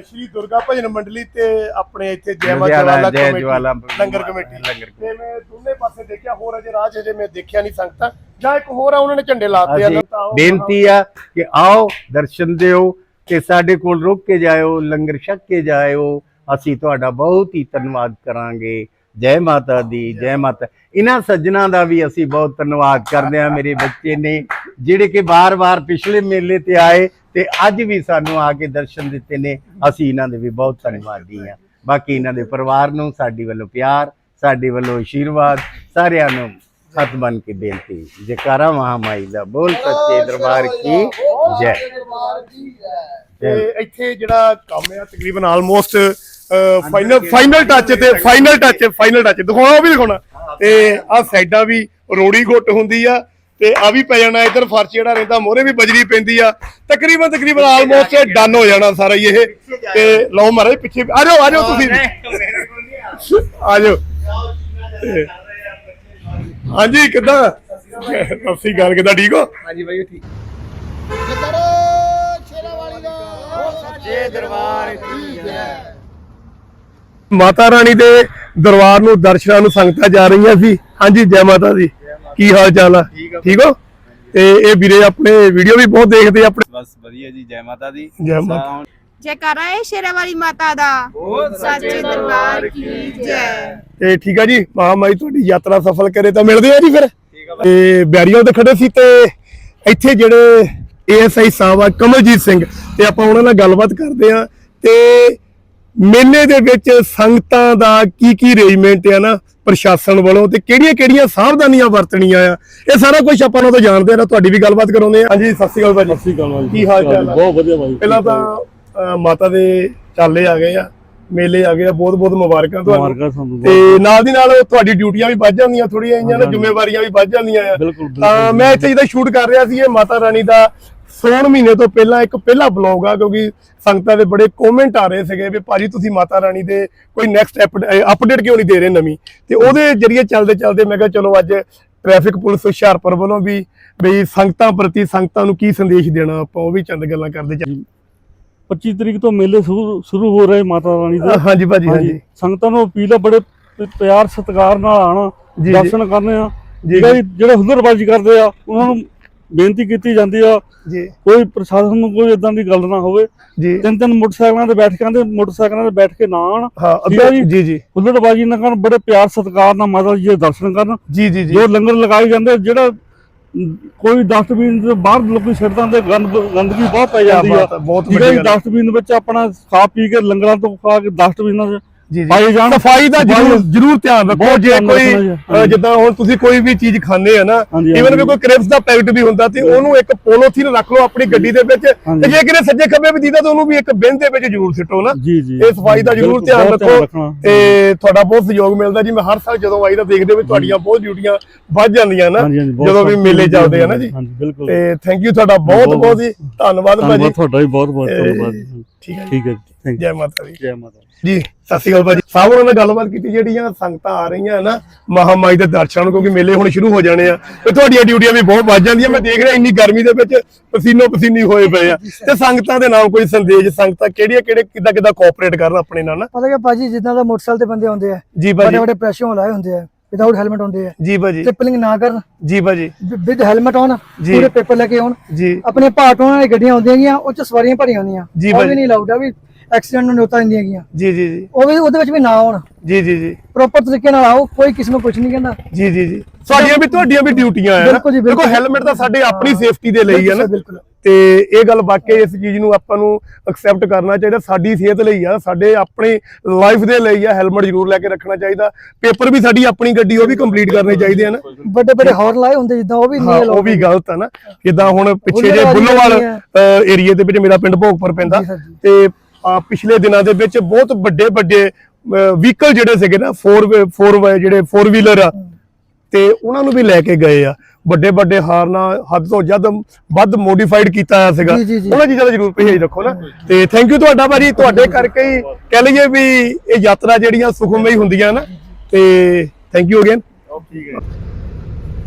ਸ਼੍ਰੀ ਦੁਰਗਾ ਭਜਨ ਮੰਡਲੀ ਤੇ ਆਪਣੇ ਇੱਥੇ ਜੈ
ਲੁਧਿਆਣਾ
ਜਵਾਲਾ
ਜੈ
ਕਮੇਟੀ
ਲੰਗਰ ਕਮੇਟੀ।
ਤੇ ਮੈਂ ਦੋਨੇ ਪਾਸੇ ਦੇਖਿਆ ਹੋਰ ਅਜੇ ਰਾਜ ਅਜੇ ਮੈਂ ਦੇਖਿਆ ਨਹੀਂ ਸੰਗਤਾਂ। ਜਾਂ ਇੱਕ ਹੋਰ ਆ ਉਹਨਾਂ ਨੇ ਝੰਡੇ ਲਾਤੇ ਆ
ਅਸੀਂ
ਤਾਂ ਉਹ
ਬੇਨਤੀ ਆ ਕਿ ਆਓ ਦਰਸ਼ਨ ਦਿਓ ਤੇ ਸਾਡੇ ਕੋਲ ਰੁਕ ਕੇ ਜਾਇਓ ਲੰਗਰ ਛਕ ਕੇ ਜਾਇਓ। ਅਸੀਂ ਤੁਹਾਡਾ ਬਹੁਤ ਹੀ ਧੰਨਵਾਦ ਕਰਾਂਗੇ। ਜੈ ਮਾਤਾ ਦੀ ਜੈ ਮਾਤਾ। ਇਹਨਾਂ ਸੱਜਣਾ ਦਾ ਵੀ ਅਸੀਂ ਬਹੁਤ ਧੰਨਵਾਦ ਕਰਦੇ ਹਾਂ ਮੇਰੇ ਬੱਚੇ ਨੇ ਜਿਹੜੇ ਕਿ ਬਾਰ-ਬਾਰ ਪਿਛਲੇ ਮੇਲੇ ਤੇ ਆਏ ਤੇ ਅੱਜ ਵੀ ਸਾਨੂੰ ਆ ਕੇ ਦਰਸ਼ਨ ਦਿੱਤੇ ਨੇ। ਅਸੀਂ ਇਹਨਾਂ ਦੇ ਵੀ ਬਹੁਤ ਧੰਨਵਾਦੀ ਹਾਂ। ਬਾਕੀ ਇਹਨਾਂ ਦੇ ਪਰਿਵਾਰ ਨੂੰ ਸਾਡੀ ਵੱਲੋਂ ਪਿਆਰ ਸਾਡੇ ਵੱਲੋਂ ਆਸ਼ੀਰਵਾਦ ਸਾਰਿਆਂ ਨੂੰ ਹੱਥ ਬਨ ਕੇ ਬੇਨਤੀ। ਜੈਕਾਰਾ ਮਹਾਮਾਈ ਦਾ ਬੋਲ ਸੱਚੇ ਦਰਬਾਰ ਕੀ ਜੈ।
ਤੇ ਇੱਥੇ ਜਿਹੜਾ ਕੰਮ ਆ ਤਕਰੀਬਨ ਆਲਮੋਸਟ ਫਾਈਨਲ ਫਾਈਨਲ ਟੱਚ ਤੇ ਫਾਈਨਲ ਟੱਚ ਫਾਈਨਲ ਟੱਚ ਦਿਖਾਉਣਾ ਉਹ ਵੀ ਦਿਖਾਉਣਾ। ਤੇ ਆ ਸਾਈਡਾਂ ਵੀ ਰੋੜੀ ਗੁੱਟ ਹੁੰਦੀ ਆ ਤੇ ਆ ਵੀ ਪੈ ਜਾਣਾ ਇਧਰ ਫਰਸ਼ ਜਿਹੜਾ ਰਹਿੰਦਾ ਮੋਰੇ ਵੀ ਬਜਰੀ ਪੈਂਦੀ ਆ। ਤਕਰੀਬਨ ਤਕਰੀਬਨ ਆਲਮੋਸਟ ਡਨ ਹੋ ਜਾਣਾ ਸਾਰਾ ਹੀ ਇਹ। ਤੇ ਲਓ ਮਹਾਰਾਜ ਪਿੱਛੇ ਆ ਜਾਓ ਆ ਜਾਓ ਤੁਸੀਂ। ਆ। ਜਾਓ। ਹਾਂਜੀ ਕਿੱਦਾਂ? ਅਸੀਂ ਗੱਲ ਕਿੱਦਾਂ ਠੀਕ ਹੋ? ਮਾਤਾ ਰਾਣੀ ਦੇ ਦਰਬਾਰ ਨੂੰ ਦਰਸ਼ਨਾਂ ਨੂੰ ਸੰਗਤਾਂ ਜਾ ਰਹੀਆਂ ਸੀ। ਹਾਂਜੀ ਜੈ ਮਾਤਾ ਦੀ। ਕੀ ਹਾਲ ਚਾਲ ਆ? ਠੀਕ ਹੋ? ਤੇ ਇਹ ਵੀਰੇ ਆਪਣੇ ਵੀਡੀਓ ਵੀ ਬਹੁਤ ਦੇਖਦੇ ਆ ਆਪਣੇ
ਬਸ ਵਧੀਆ ਜੀ ਜੈ ਮਾਤਾ ਦੀ।
ਜੈ ਮਾਤਾ
ਜੈਕਾਰਾ ਹੈ ਸ਼ੇਰਾਂ ਵਾਲੀ ਮਾਤਾ ਦਾ। ਸੱਚੇ ਦਰਬਾਰ ਕੀ ਜੈ।
ਤੇ ਠੀਕ ਆ ਜੀ ਮਹਾਮਾਈ ਤੁਹਾਡੀ ਯਾਤਰਾ ਸਫਲ ਕਰੇ ਤਾਂ ਮਿਲਦੇ ਆ ਜੀ ਫਿਰ। ਤੇ ਬੈਰੀਅਲ ਤੇ ਖੜੇ ਸੀ ਤੇ ਇੱਥੇ ਜਿਹੜੇ ਏਐਸਆਈ ਸਾਹਿਬ ਆ ਕਮਲਜੀਤ ਸਿੰਘ ਤੇ ਆਪਾਂ ਉਹਨਾਂ ਨਾਲ ਗੱਲਬਾਤ ਕਰਦੇ ਆ। ਤੇ ਮੇਲੇ ਦੇ ਵਿੱਚ ਸੰਗਤਾਂ ਦਾ ਕੀ ਕੀ ਅਰੇਂਜਮੈਂਟ ਆ ਨਾ ਪ੍ਰਸ਼ਾਸਨ ਵੱਲੋਂ ਤੇ ਕਿਹੜੀਆਂ ਕਿਹੜੀਆਂ ਸਾਵਧਾਨੀਆਂ ਵਰਤਣੀਆਂ ਆ ਇਹ ਸਾਰਾ ਕੁਝ ਆਪਾਂ ਉਹਨਾਂ ਤੋਂ ਜਾਣਦੇ ਆ ਨਾ ਤੁਹਾਡੀ ਵੀ ਗੱਲਬਾਤ ਕਰਾਉਂਦੇ ਆ। ਹਾਂਜੀ ਸਤਿ ਸ਼੍ਰੀ ਅਕਾਲ ਭਾਜੀ।
ਸਤਿ ਸ਼੍ਰੀ ਅਕਾਲ
ਕੀ ਹਾਲ ਚਾਲ?
ਬਹੁਤ ਵਧੀਆ ਭਾਜੀ।
ਪਹਿਲਾਂ ਤਾਂ ਮਾਤਾ ਦੇ ਚਾਲੇ ਆ ਗਏ ਆ ਮੇਲੇ ਆ ਗਏ ਆ ਬਹੁਤ ਬਹੁਤ ਮੁਬਾਰਕਾਂ ਤੁਹਾਨੂੰ। ਤੇ ਨਾਲ ਦੀ ਨਾਲ ਤੁਹਾਡੀ ਡਿਊਟੀਆਂ ਵੀ ਵੱਧ ਜਾਂਦੀਆਂ ਥੋੜੀਆਂ ਜਿਹੀਆਂ ਨਾ ਜ਼ਿੰਮੇਵਾਰੀਆਂ ਵੀ ਵੱਧ ਜਾਂਦੀਆਂ ਆ। ਤਾਂ ਮੈਂ ਇੱਥੇ ਜਿਹਦਾ ਸ਼ੂਟ ਕਰ ਰਿਹਾ ਸੀ ਇਹ ਮਾਤਾ ਰਾਣੀ ਦਾ ਸੌਣ ਮਹੀਨੇ ਤੋਂ ਪਹਿਲਾਂ ਇੱਕ ਪਹਿਲਾ ਬਲੌਗ ਆ ਕਿਉਂਕਿ ਸੰਗਤਾਂ ਦੇ ਬੜੇ ਕਮੈਂਟ ਆ ਰਹੇ ਸੀਗੇ ਵੀ ਭਾਜੀ ਤੁਸੀਂ ਮਾਤਾ ਰਾਣੀ ਦੇ ਕੋਈ ਨੈਕਸਟ ਅਪਡੇਟ ਕਿਉਂ ਨਹੀਂ ਦੇ ਰਹੇ ਨਵੀਂ? ਤੇ ਉਹਦੇ ਜਰੀਏ ਚੱਲਦੇ ਚੱਲਦੇ ਮੈਂ ਕਿਹਾ ਚਲੋ ਅੱਜ ਟ੍ਰੈਫਿਕ ਪੁਲਿਸ ਹੁਸ਼ਿਆਰਪੁਰ ਵੱਲੋਂ ਵੀ ਬਈ ਸੰਗਤਾਂ ਪ੍ਰਤੀ ਸੰਗਤਾਂ ਨੂੰ ਕੀ ਸੰਦੇਸ਼ ਦੇਣਾ ਆਪਾਂ ਉਹ ਵੀ ਚੰਦ ਗੱਲਾਂ ਕਰਦੇ ਚੱਲ
25 ਤਰੀਕ ਤੋਂ ਮੇਲੇ ਸ਼ੁਰੂ ਸ਼ੁਰੂ ਹੋ ਰਹੇ ਮਾਤਾ ਰਾਣੀ ਦੇ।
ਹਾਂਜੀ ਭਾਜੀ ਹਾਂਜੀ।
ਸੰਗਤਾਂ ਨੂੰ ਅਪੀਲ ਆ ਬੜੇ ਪਿਆਰ ਸਤਿਕਾਰ ਨਾਲ ਆਣਾ। ਦਰਸ਼ਨ ਕਰਨੇ ਆ। ਜਿਹੜਾ ਜਿਹੜੇ ਹੁਲੜਬਾਜ਼ੀ ਕਰਦੇ ਆ ਉਹਨਾਂ ਨੂੰ ਬੇਨਤੀ ਕੀਤੀ ਜਾਂਦੀ ਆ।
ਜੀ।
ਕੋਈ ਪ੍ਰਸ਼ਾਸਨ ਨੂੰ ਕੋਈ ਇਦਾਂ ਦੀ ਗੱਲ ਨਾ ਹੋਵੇ।
ਜੀ।
ਤਿੰਨ ਤਿੰਨ ਮੋਟਰਸਾਈਕਲਾਂ ਤੇ ਬੈਠ ਕੇ ਆਂਦੇ ਮੋਟਰਸਾਈਕਲਾਂ ਤੇ ਬੈਠ ਕੇ ਨਾ ਆਣ
ਹਾਂ
ਜੀ।
ਜੀ
ਹੁਲੜਬਾਜ਼ੀ ਨਾ ਕਰਨ ਬੜੇ ਪਿਆਰ ਸਤਿਕਾਰ ਨਾਲ ਮਾਤਾ ਜੀ ਦੇ ਦਰਸ਼ਨ ਕਰਨ।
ਜੀ ਜੀ ਜੀ।
ਜੋ ਲੰਗਰ ਲਗਾਏ ਜਾਂਦੇ ਜਿਹੜਾ ਕੋਈ ਡਸਟਬਿਨ ਦੇ ਬਾਹਰ ਲੋਕੀ ਸਿੱਟਦਾਂ ਤੇ ਗੰਦ ਗੰਦਗੀ ਬਹੁਤ ਪੈ ਜਾਂਦੀ ਆ
ਬਹੁਤ ਵੱਡੀ।
ਡਸਟਬਿਨ ਵਿੱਚ ਆਪਣਾ ਖਾ ਪੀ ਕੇ ਲੰਗਰਾਂ ਤੋਂ ਖਾ ਕੇ ਡਸਟਬਿਨਾਂ 'ਚ
ਜੀ ਜੀ। ਸਫ਼ਾਈ ਦਾ ਜਰੂਰ ਜਰੂਰ ਧਿਆਨ ਰੱਖੋ। ਜੇ ਕੋਈ
ਜੀ।
ਜਿੱਦਾਂ ਹੁਣ ਤੁਸੀਂ ਕੋਈ ਵੀ ਚੀਜ਼ ਖਾਂਦੇ ਆ ਨਾ ਇਵਨ ਵੀ। ਕੋਈ ਕ੍ਰਿਪਸ ਦਾ ਪੈਕਟ ਵੀ ਹੁੰਦਾ ਤੇ ਉਹਨੂੰ ਇੱਕ ਪੋਲੋਥੀਨ ਰੱਖ ਲਓ ਆਪਣੀ ਗੱਡੀ ਦੇ ਵਿੱਚ। ਤੇ ਜੇ ਕਿਤੇ ਸੱਜੇ ਖੱਬੇ ਵੀ ਦੀਦਾ ਤਾਂ ਉਹਨੂੰ ਵੀ ਇੱਕ ਬਿਨ ਦੇ ਵਿੱਚ ਜ਼ਰੂਰ ਸਿੱਟੋ ਨਾ।
ਜੀ ਜੀ।
ਇਹ ਸਫ਼ਾਈ ਦਾ ਜਰੂਰ ਧਿਆਨ ਰੱਖੋ। ਤੇ ਤੁਹਾਡਾ ਬਹੁਤ ਸਹਿਯੋਗ ਮਿਲਦਾ ਜੀ। ਮੈਂ ਹਰ ਸਾਲ ਜਦੋਂ ਆਈਦਾ ਦੇਖਦੇ ਵੀ ਤੁਹਾਡੀਆਂ ਬਹੁਤ ਡਿਊਟੀਆਂ ਵੱਧ ਜਾਂਦੀਆਂ ਨਾ ਜਦੋਂ ਵੀ ਮੇਲੇ ਚੱਲਦੇ ਆ ਨਾ ਜੀ। ਤੇ ਥੈਂਕ ਯੂ ਤੁਹਾਡਾ ਬਹੁਤ
ਬਹੁਤ-
ਹੀ ਧੰਨਵਾਦ ਭਾਜੀ।
ਤੁਹਾਡਾ ਵੀ ਬਹੁਤ ਬਹੁਤ ਧੰਨਵਾਦ।
ਠੀਕ ਹੈ ਜੀ
ਠੀਕ ਹੈ ਜੀ।
ਜੈ ਮਾਤਾ ਦੀ।
ਜੈ ਮਾਤਾ
ਜੀ ਸਤਿ ਸ਼੍ਰੀ ਅਕਾਲ ਭਾਜੀ। ਸਾਹਿਬ ਉਹਨਾਂ ਨਾਲ ਗੱਲਬਾਤ ਕੀਤੀ ਜਿਹੜੀਆਂ ਸੰਗਤਾਂ ਆ ਰਹੀਆਂ ਨਾ ਮਹਾਮਾਈ ਦੇ ਦਰਸ਼ਨਾਂ ਨੂੰ ਕਿਉਂਕਿ ਮੇਲੇ ਹੁਣ ਸ਼ੁਰੂ ਹੋ ਜਾਣੇ ਆ। ਤੇ ਤੁਹਾਡੀਆਂ ਡਿਊਟੀਆਂ ਵੀ ਬਹੁਤ ਵੱਧ ਜਾਂਦੀਆਂ। ਮੈਂ ਦੇਖ ਰਿਹਾ ਇੰਨੀ ਗਰਮੀ ਦੇ ਵਿੱਚ ਪਸੀਨੋ ਪਸੀਨੀ ਹੋਏ ਪਏ ਆ। ਤੇ ਸੰਗਤਾਂ ਦੇ ਨਾਮ ਕੋਈ ਸੰਦੇਸ਼ ਸੰਗਤਾਂ ਕਿਹੜੀਆਂ ਕਿਹੜੇ ਕਿੱਦਾਂ ਕਿੱਦਾਂ ਕੋਆਪਰੇਟ ਕਰਨ ਆਪਣੇ ਨਾਲ ਨਾ?
ਪਤਾ ਕਿ ਭਾਜੀ ਜਿੱਦਾਂ ਦਾ ਮੋਟਰਸਾਈਕਲ ਤੇ ਬੰਦੇ ਆਉਂਦੇ ਆ
ਜੀ ਭਾਜੀ।
ਵੱਡੇ ਪ੍ਰੈਸ਼ਰ ਲਾਏ ਹੁੰਦੇ ਆ ਵਿਦਆਊਟ ਹੈਲਮਟ ਹੁੰਦੇ ਆ।
ਜੀ ਭਾਜੀ।
ਟ੍ਰਿਪਲਿੰਗ ਨਾ ਕਰਨ।
ਜੀ ਭਾਜੀ।
ਵਿਦ ਹੈਲਮਟ ਆਉਣ। ਪੂਰੇ ਪੇਪਰ ਲੈ ਕੇ ਆਉਣ।
ਜੀ।
ਆਪਣੇ ਭਾਟੋਂ ਵਾਲੀ ਗੱਡੀਆਂ ਆਉਂਦੀਆਂ ਗੀਆਂ ਉਹ ਚ ਸਵਾਰੀਆਂ ਭਰੀਆਂ ਹੁੰਦੀਆਂ।
ਜੀ
ਉਹ
ਭਾਜੀ।
ਵੀ ਨਹੀਂ ਲਾਊਡ ਆ ਵੀ ਐਕਸੀਡੈਂਟ ਨੂੰ ਨੋਤਾ ਦਿੰਦੀਆਂ ਗੀਆਂ
ਜੀ ਜੀ ਜੀ।
ਉਹ ਵੀ ਉਹਦੇ ਵਿੱਚ ਵੀ ਨਾ ਆਉਣ।
ਜੀ ਜੀ ਜੀ।
ਪ੍ਰੋਪਰ ਤਰੀਕੇ ਨਾਲ ਆਓ ਕੋਈ ਕਿਸੇ ਨੂੰ ਕੁਝ ਨਹੀਂ ਕਹਿੰਦਾ।
ਜੀ ਜੀ ਜੀ। ਸਾਡੀਆਂ ਵੀ ਤੁਹਾਡੀਆਂ ਵੀ ਡਿਊਟੀਆਂ ਆ।
ਬਿਲਕੁਲ ਜੀ, ਬਿਲਕੁਲ।
ਦੇਖੋ ਹੈਲਮਟ ਤਾਂ ਸਾਡੇ ਆਪਣੀ ਸੇਫਟੀ ਦੇ ਲਈ ਆ ਨਾ।
ਬਿਲਕੁਲ
ਤੇ ਇਹ ਗੱਲ ਵਾਕਈ ਇਸ ਚੀਜ਼ ਨੂੰ ਆਪਾਂ ਨੂੰ ਐਕਸੈਪਟ ਕਰਨਾ ਚਾਹੀਦਾ। ਸਾਡੀ ਸਿਹਤ ਲਈ ਆ ਸਾਡੇ ਆਪਣੀ ਲਾਈਫ ਦੇ ਲਈ ਆ ਹੈਲਮਟ ਜ਼ਰੂਰ ਲੈ ਕੇ ਰੱਖਣਾ ਚਾਹੀਦਾ। ਪੇਪਰ ਵੀ ਸਾਡੀ ਆਪਣੀ ਗੱਡੀ ਉਹ ਵੀ ਕੰਪਲੀਟ ਕਰਨੇ ਚਾਹੀਦੇ ਆ ਨਾ।
ਵੱਡੇ ਵੱਡੇ ਹੌਰਨ ਲਾਏ ਹੁੰਦੇ ਜਿੱਦਾਂ ਉਹ ਵੀ ਨਹੀਂ
ਉਹ ਵੀ ਗਲਤ ਆ ਨਾ। ਜਿੱਦਾਂ ਹੁਣ ਪਿੱਛੇ ਜੇ
ਬੁੱਲੋਵਾਲ
ਏਰੀਏ ਦੇ ਵਿੱਚ ਮੇਰਾ ਪਿੰਡ ਭੋਗਪੁਰ ਪੈਂਦਾ। ਤੇ ਪਿਛਲੇ ਦਿਨਾਂ ਦੇ ਵਿੱਚ ਬਹੁਤ ਵੱਡੇ ਵੱਡੇ ਵਹੀਕਲ ਜਿਹੜੇ ਸੀਗੇ ਨਾ 4 4 ਜਿਹੜੇ 4 ਵੀਲਰ ਆ ਤੇ ਉਹਨਾਂ ਨੂੰ ਵੀ ਲੈ ਕੇ ਗਏ ਆ। ਵੱਡੇ ਵੱਡੇ ਹਾਰਨਾ ਹੱਦ ਤੋਂ ਜਦ ਵੱਧ ਮੋਡੀਫਾਈਡ ਕੀਤਾ ਹੋਇਆ ਸੀਗਾ। ਉਹਨਾਂ ਚੀਜ਼ਾਂ ਦਾ ਜ਼ਰੂਰ ਪਰਹੇਜ਼ ਰੱਖੋ ਨਾ। ਤੇ ਥੈਂਕ ਯੂ ਤੁਹਾਡਾ ਭਾਜੀ ਤੁਹਾਡੇ ਕਰਕੇ ਹੀ ਕਹਿ ਲਈਏ ਵੀ ਇਹ ਯਾਤਰਾ ਜਿਹੜੀਆਂ ਸੁਖਮਈ ਹੁੰਦੀਆਂ ਨਾ ਤੇ ਥੈਂਕ ਯੂ ਅਗੇਨ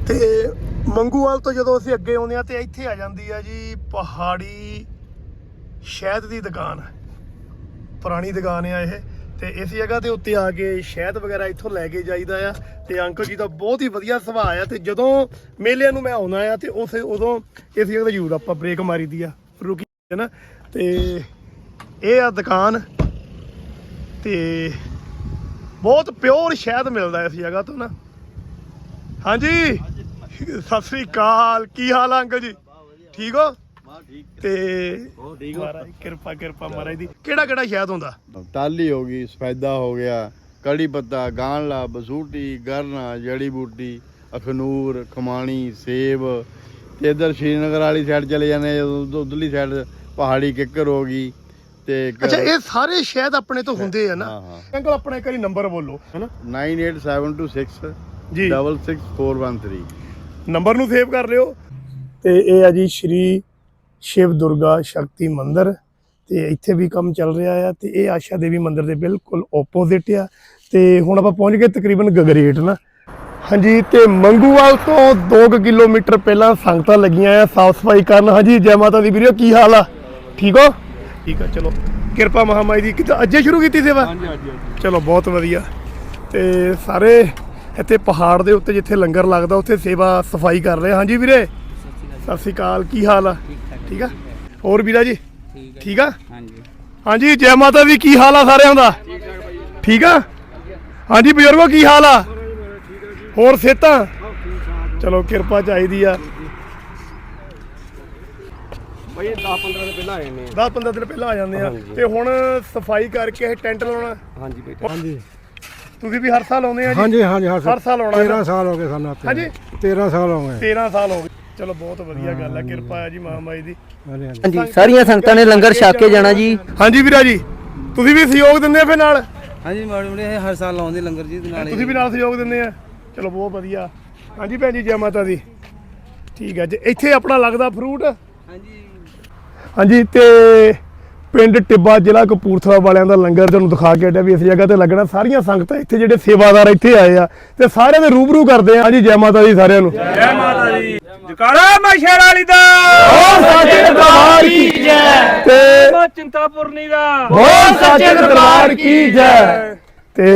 ਤੇ ਮੰਗੂਵਾਲ ਤੋਂ ਜਦੋਂ ਅਸੀਂ ਅੱਗੇ ਆਉਂਦੇ ਆ ਤੇ ਇੱਥੇ ਆ ਜਾਂਦੀ ਆ ਜੀ ਪਹਾੜੀ ਸ਼ਹਿਦ ਦੀ ਦੁਕਾਨ। ਪੁਰਾਣੀ ਦੁਕਾਨ ਆ ਇਹ, ਤੇ ਇਸ ਜਗ੍ਹਾ ਦੇ ਉੱਤੇ ਆ ਕੇ ਸ਼ਹਿਦ ਵਗੈਰਾ ਇੱਥੋਂ ਲੈ ਕੇ ਜਾਈਦਾ ਆ, ਤੇ ਅੰਕਲ ਜੀ ਦਾ ਬਹੁਤ ਹੀ ਵਧੀਆ ਸੁਭਾਅ ਆ, ਤੇ ਜਦੋਂ ਮੇਲਿਆਂ ਨੂੰ ਮੈਂ ਆਉਣਾ ਆ, ਤੇ ਉਸੇ ਉਦੋਂ ਇਸ ਜਗ੍ਹਾ ਤੇ ਜ਼ਰੂਰ ਆਪਾਂ ਬ੍ਰੇਕ ਮਾਰੀਦੀ ਆ, ਰੁਕੀ ਹੈ ਨਾ, ਤੇ ਇਹ ਆ ਦੁਕਾਨ, ਤੇ ਬਹੁਤ ਪਿਓਰ ਸ਼ਹਿਦ ਮਿਲਦਾ ਇਸ ਜਗ੍ਹਾ ਤੋਂ ਨਾ। ਹਾਂਜੀ? ਸਤਿ ਸ੍ਰੀ ਅਕਾਲ, ਕੀ ਹਾਲ ਆ ਅੰਕਲ ਜੀ? ਠੀਕ ਹੋ? ਤੇ ਕਿਰਪਾ ਕਿਰਪਾ ਮਹਾਰਾਜ ਦੀ। ਕਿਹੜਾ ਕਿਹੜਾ ਸ਼ਾਇਦ ਹੁੰਦਾ?
ਟਾਲੀ ਹੋ ਗਈ ਸਫੈਦਾ ਹੋ ਗਿਆ ਕੜੀ ਪੱਤਾ ਗਾਂਲਾ ਬਸੂਟੀ ਗਰਨਾ ਜੜੀ ਬੂਟੀ ਅਖਨੂਰ ਖਮਾਣੀ ਸੇਬ। ਤੇ ਇਧਰ ਸ਼੍ਰੀਨਗਰ ਵਾਲੀ ਸਾਈਡ ਚਲੇ ਜਾਂਦੇ ਜਦੋਂ ਉਧਰਲੀ ਸਾਈਡ ਪਹਾੜੀ ਕਿੱਕਰ ਹੋ ਗਈ ਤੇ
ਅੱਛਾ ਇਹ ਸਾਰੇ ਸ਼ਾਇਦ ਆਪਣੇ ਤੋਂ ਹੁੰਦੇ ਆ ਨਾ? ਅੰਕਲ ਆਪਣਾ ਇੱਕ ਵਾਰੀ ਨੰਬਰ ਬੋਲੋ ਹੈਨਾ?
98726
ਜੀ।
66413
ਨੰਬਰ ਨੂੰ ਸੇਵ ਕਰ ਲਿਓ। ਤੇ ਇਹ ਆ ਜੀ ਸ਼੍ਰੀ ਸ਼ਿਵ ਦੁਰਗਾ ਸ਼ਕਤੀ ਮੰਦਿਰ ਤੇ ਇੱਥੇ ਵੀ ਕੰਮ ਚੱਲ ਰਿਹਾ ਆ ਤੇ ਇਹ ਆਸ਼ਾ ਦੇਵੀ ਮੰਦਿਰ ਦੇ ਬਿਲਕੁਲ ਆਪੋਜ਼ਿਟ ਆ ਤੇ ਹੁਣ ਆਪਾਂ ਪਹੁੰਚ ਗਏ ਤਕਰੀਬਨ ਗਗਰੇਟ ਨਾ। ਹਾਂਜੀ ਤੇ ਮੰਗੂਵਾਲ ਤੋਂ 2 ਕਿਲੋਮੀਟਰ ਪਹਿਲਾਂ ਸੰਗਤਾਂ ਲੱਗੀਆਂ ਆ ਸਾਫ਼ ਸਫ਼ਾਈ ਕਰਨ। ਹਾਂਜੀ ਜੈ ਮਾਤਾ ਦੀ ਵੀਰੋ ਕੀ ਹਾਲ ਆ? ਠੀਕ ਹੋ? ਠੀਕ ਆ ਚਲੋ। ਕਿਰਪਾ ਮਹਾਮਾਈ ਦੀ। ਕਿਤਾ ਅੱਜੇ ਸ਼ੁਰੂ ਕੀਤੀ ਸੇਵਾ? ਹਾਂਜੀ ਹਾਂਜੀ ਚਲੋ ਬਹੁਤ ਵਧੀਆ। ਤੇ ਸਾਰੇ ਇੱਥੇ ਪਹਾੜ ਦੇ ਉੱਤੇ ਜਿੱਥੇ ਲੰਗਰ ਲੱਗਦਾ ਉੱਥੇ ਸੇਵਾ ਸਫ਼ਾਈ ਕਰ ਰਹੇ। ਹਾਂਜੀ ਵੀਰੇ? ਸਤਿ ਸ਼੍ਰੀ ਅਕਾਲ। ਕੀ ਹਾਲ ਆ? ਠੀਕ ਆ? ਹੋਰ ਵੀਰਾ ਜੀ? ਠੀਕ ਆ ਹਾਂਜੀ। ਹਾਂਜੀ ਜੈ ਮਾਤਾ ਦੀ ਕੀ ਹਾਲ ਆ ਸਾਰਿਆਂ ਦਾ? ਠੀਕ ਆ? ਹਾਂਜੀ ਬਜ਼ੁਰਗੋ ਕੀ ਹਾਲ ਆ? ਹੋਰ ਸਿਹਤਾਂ? ਚਲੋ ਕਿਰਪਾ ਚਾਹੀਦੀ ਆ।
ਭਾਈ 10 15 ਦਿਨ ਪਹਿਲਾਂ ਆਏ ਨੇ
10 15 ਦਿਨ ਪਹਿਲਾਂ ਆ ਜਾਂਦੇ ਆ। ਤੇ ਹੁਣ ਸਫ਼ਾਈ ਕਰਕੇ ਇਹ ਟੈਂਟ ਲਾਉਣਾ?
ਹਾਂਜੀ ਬੇਟਾ। ਹਾਂਜੀ।
ਤੁਸੀਂ ਵੀ ਹਰ ਸਾਲ ਆਉਂਦੇ ਆ ਜੀ?
ਹਾਂਜੀ ਹਾਂਜੀ
ਹਰ ਸਾਲ। ਆਉਣਾ
13 ਸਾਲ ਹੋ ਗਏ ਸਾਨੂੰ ਇੱਥੇ
ਹਾਂਜੀ।
13 ਸਾਲ ਹੋ ਗਏ।
13 ਸਾਲ ਹੋ ਗਏ। ਚਲੋ ਬਹੁਤ ਵਧੀਆ ਗੱਲ ਆ ਕਿਰਪਾ ਆ ਜੀ ਮਹਾਮਾਈ ਦੀ।
ਹਾਂਜੀ
ਸਾਰੀਆਂ ਸੰਗਤਾਂ ਨੇ ਲੰਗਰ ਛਕ ਕੇ ਜਾਣਾ ਜੀ।
ਹਾਂਜੀ ਵੀਰਾ ਜੀ ਤੁਸੀਂ ਵੀ ਸਹਿਯੋਗ ਦਿੰਦੇ ਆ ਫਿਰ ਨਾਲ?
ਹਾਂਜੀ ਮਾੜੇ ਮੋੜੇ ਹਰ ਸਾਲ ਲਾਉਂਦੇ ਲੰਗਰ ਜੀ ਦੇ ਨਾਲ ਹੀ।
ਤੁਸੀਂ ਵੀ ਨਾਲ ਸਹਿਯੋਗ ਦਿੰਦੇ ਆ? ਚਲੋ ਬਹੁਤ ਵਧੀਆ। ਹਾਂਜੀ ਭੈਣ ਜੀ ਜੈ ਮਾਤਾ ਦੀ। ਠੀਕ ਹੈ ਜੀ ਇੱਥੇ ਆਪਣਾ ਲੱਗਦਾ ਫਰੂਟ
ਹਾਂਜੀ।
ਹਾਂਜੀ ਤੇ ਪਿੰਡ ਟਿੱਬਾ ਜ਼ਿਲ੍ਹਾ ਕਪੂਰਥਲਾ ਵਾਲਿਆਂ ਦਾ ਲੰਗਰ ਤੁਹਾਨੂੰ ਦਿਖਾ ਕੇ ਹਟਿਆ ਵੀ ਇਸ ਜਗ੍ਹਾ ਤੇ ਲੱਗਣਾ ਸਾਰੀਆਂ ਸੰਗਤਾਂ ਇੱਥੇ ਜਿਹੜੇ ਸੇਵਾਦਾਰ ਇੱਥੇ ਆਏ ਆ ਤੇ ਸਾਰਿਆਂ ਦੇ ਰੂਬਰੂ ਕਰਦੇ ਆ। ਹਾਂਜੀ ਜੈ ਮਾਤਾ ਦੀ ਸਾਰਿਆਂ ਨੂੰ। ਜੈ ਮਾਤਾ ਦੀ। ਜਕਾਰਾ ਮਸ਼ਹਰ ਵਾਲੀ ਦਾ। ਬਹੁਤ ਸੱਚੇ ਦਰਬਾਰ ਕੀ ਜੈ? ਤੇ
ਚਿੰਤਾਪੁਰਨੀ ਦਾ।
ਬਹੁਤ ਸੱਚੇ ਦਰਬਾਰ ਕੀ ਜੈ? ਤੇ